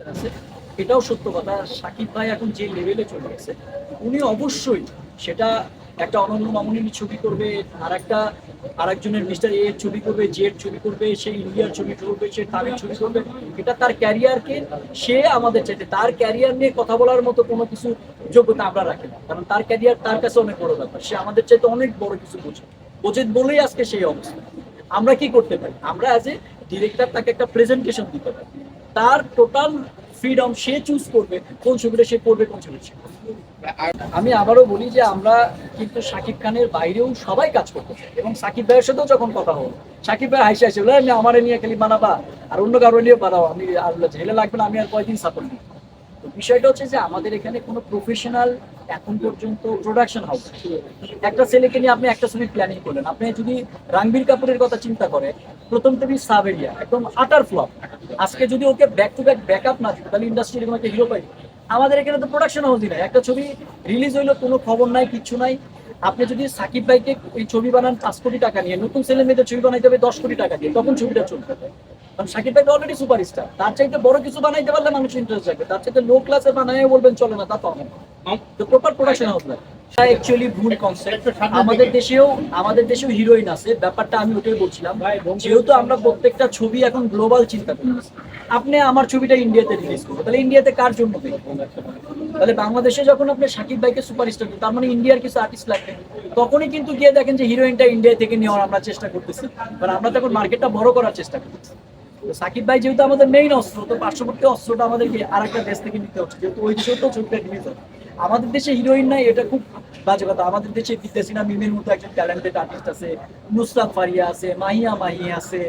আছে। এটাও সত্য কথা। সাকিব ভাই এখন যে লেভেলে চলে গেছে, উনি অবশ্যই সেটা একটা অনন্য মামুনির ছবি করবে আর একটা আর একজনের মিস্টার এ এর ছবি করবে জে এর ছবি করবে, সে ইন্ডিয়ার ছবি করবে, সে তামিল ছবি করবে। এটা তার ক্যারিয়ারকে সে আমাদের চাইতে, তার ক্যারিয়ার নিয়ে কথা বলার মতো কোনো কিছু যোগ্যতা আমরা রাখি না। কারণ তার ক্যারিয়ার তার কাছে অনেক বড় ব্যাপার। সে আমাদের চাইতে অনেক বড় কিছু বোঝে। বোঝে বলেই আজকে সেই অবস্থা। আমরা কি করতে পারি? আমরা অ্যাজ এ ডিরেক্টর তাকে একটা প্রেজেন্টেশন দিতে পারি। তার টোটাল ফ্রিডম সে চুজ করবে, কোন ছবিটা সে করবে, কোন ছবিটা সে। আমি আবারও বলি যে আমরা কিন্তু সাকিব খানের বাইরেও সবাই কাজ করতে চাই। এবং সাকিব ভাইয়ের সাথেও যখন কথা হলো সাকিব ভাই হাসি হাসি বলে আমি আমার নিয়ে খালি, বানাবা। আর অন্য কারও নিয়ে বানাবো আমি আর ঝেলে লাগবে না, আমি আর কয়েকদিন সাপোর্ট দিই তো বিষয়টা হচ্ছে যে আমাদের এখানে কোনো প্রফেশনাল এখন পর্যন্ত প্রোডাকশন হাউস একটা ছেলেকে নিয়ে আপনি একটা ছবি প্ল্যানিং করলেন। আপনি যদি রণবীর কাপুরের কথা চিন্তা করে, প্রথম থেকে সাব এরিয়া একদম আটার ফ্লপ আজকে যদি ওকে ব্যাক টু ব্যাক ব্যাকআপ না দিত, তাহলে ইন্ডাস্ট্রি এরকম একটা হিরো পাই আমাদের এখানে তো প্রোডাকশন হাউসই নাই। একটা ছবি রিলিজ হইল, কোনো খবর নাই কিচ্ছু নাই। আপনি যদি সাকিব ভাইকে এই ছবি বানান, পাঁচ কোটি টাকা নিয়ে, নতুন ছেলে মেয়েদের ছবি বানাইতে হবে, দশ কোটি টাকা দিয়ে, তখন ছবিটা চলবে। কারণ সাকিব ভাই অলরেডি সুপারস্টার তার চাইতে বড় কিছু বানাইতে পারলে মানুষ ইন্টারেস্ট তার চাইতে লো ক্লাসের বানায় বলবেন চলে না তা তো হবে তো প্রপার প্রোডাকশন হাউস লাগে অ্যাকচুয়ালি ভুল কনসেপ্ট আমাদের দেশেও আমাদের দেশেও হিরোইন আছে। ব্যাপারটা আমি ওটাই বলছিলাম। যেহেতু আমরা প্রত্যেকটা ছবি এখন গ্লোবাল চিন্তা করতেছি। আপনি আমার ছবিটা ইন্ডিয়াতে রিলিজ করব তাহলে ইন্ডিয়াতে কার জন্য তাহলে বাংলাদেশে যখন আপনি সাকিব ভাইকে সুপারস্টার তার মানে ইন্ডিয়ার কিছু আর্টিস্ট লাগবে। তখনই কিন্তু গিয়ে দেখেন যে হিরোইনটা ইন্ডিয়া থেকে নেওয়ার আমরা চেষ্টা করতেছি। কারণ আমরা তখন মার্কেটটা বড় করার চেষ্টা করতেছি। সাকিব ভাই যেহেতু আমাদের মেইন অস্ত্র তো পার্শ্ববর্তী অস্ত্রটা আমাদেরকে আর একটা দেশ থেকে নিতে হচ্ছে। যেহেতু ওই দেশেও তো রিলিজ হবে আমাদের দেশে হিরোইন নাই এটা খুব বাজে কথা। আমাদের দেশে বিদ্যাসিনা মিমের মতো একজন ট্যালেন্টেড আর্টিস্ট আছে নুসরাত ফারিয়া আছে মাহিয়া মাহি আছে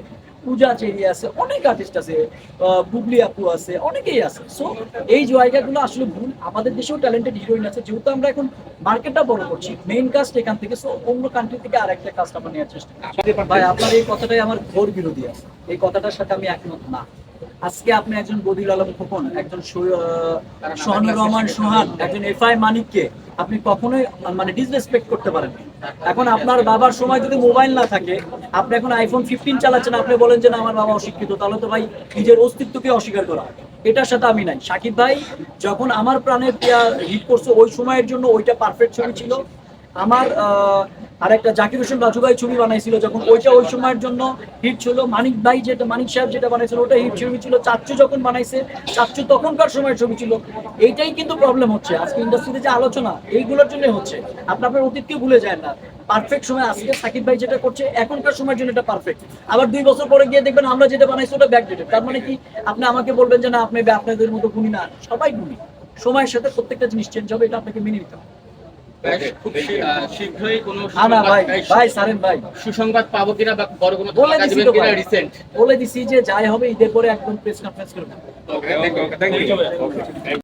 পূজা চেরি আছে অনেক আর্টিস্ট আছে বুবলি আপু আছে অনেকেই আছে। সো এই জায়গাগুলো আসলে ভুল। আমাদের দেশেও ট্যালেন্টেড হিরোইন আছে। যেহেতু আমরা এখন মার্কেটটা বড় করছি মেইন কাস্ট এখান থেকে সো অন্য কান্ট্রি থেকে আরেকটা কাস্ট আমরা নেওয়ার চেষ্টা ভাই আপনার এই কথাটাই আমার ঘোর বিরোধী আছে। এই কথাটার সাথে আমি একমত না। আজকে আপনি একজন বদিউল আলম খোকন একজন সোহানুর রহমান সোহান একজন এফ আই মানিককে আপনি কখনোই মানে ডিসরেসপেক্ট করতে পারেন এখন আপনার বাবার সময় যদি মোবাইল না থাকে আপনি এখন আইফোন ফিফটিন চালাচ্ছেন আপনি বলেন যে না আমার বাবা অশিক্ষিত তাহলে তো ভাই নিজের অস্তিত্বকে অস্বীকার করা এটার সাথে আমি নাই। সাকিব ভাই যখন আমার প্রাণের হিট করছে ওই সময়ের জন্য ওইটা পারফেক্ট ছবি ছিল। আমার আহ, আরেকটা জাকির হোসেন রাজু ভাই ছবি বানাইছিল যখন ওইটা ওই সময়ের জন্য হিট ছিল। মানিক ভাই যেটা মানিক সাহেব যেটা বানাইছিল ওটা হিট ছবি ছিল। চাচ্চু যখন বানাইছে চাচ্চু তখনকার সময়ের ছবি ছিল। এইটাই কিন্তু প্রবলেম হচ্ছে। আজকে ইন্ডাস্ট্রিতে যে আলোচনা এইগুলোর জন্য হচ্ছে। আপনি আপনার অতীতকে ভুলে যায় না। পারফেক্ট সময় আজকে সাকিব ভাই যেটা করছে এখনকার সময়ের জন্য এটা পারফেক্ট আবার দুই বছর পরে গিয়ে দেখবেন আমরা যেটা বানাইছি ওটা ব্যাক ব্যাকডেটেড তার মানে কি? আপনি আমাকে বলবেন যে না আপনি আপনাদের মতো গুণী না। সবাই গুণী। সময়ের সাথে প্রত্যেকটা জিনিস চেঞ্জ হবে এটা আপনাকে মেনে নিতে হবে। খুব শীঘ্রই কোনো না না ভাই সুসংবাদ- ভাই সারেন ভাই। সুসংবাদ পাবো কিনা বা বড় কোনো বলে দিছি তো ভাই। রিসেন্ট বলে দিছি যে যাই হবে ঈদের পরে একদম প্রেস কনফারেন্স করবেন ওকে থ্যাংক ইউ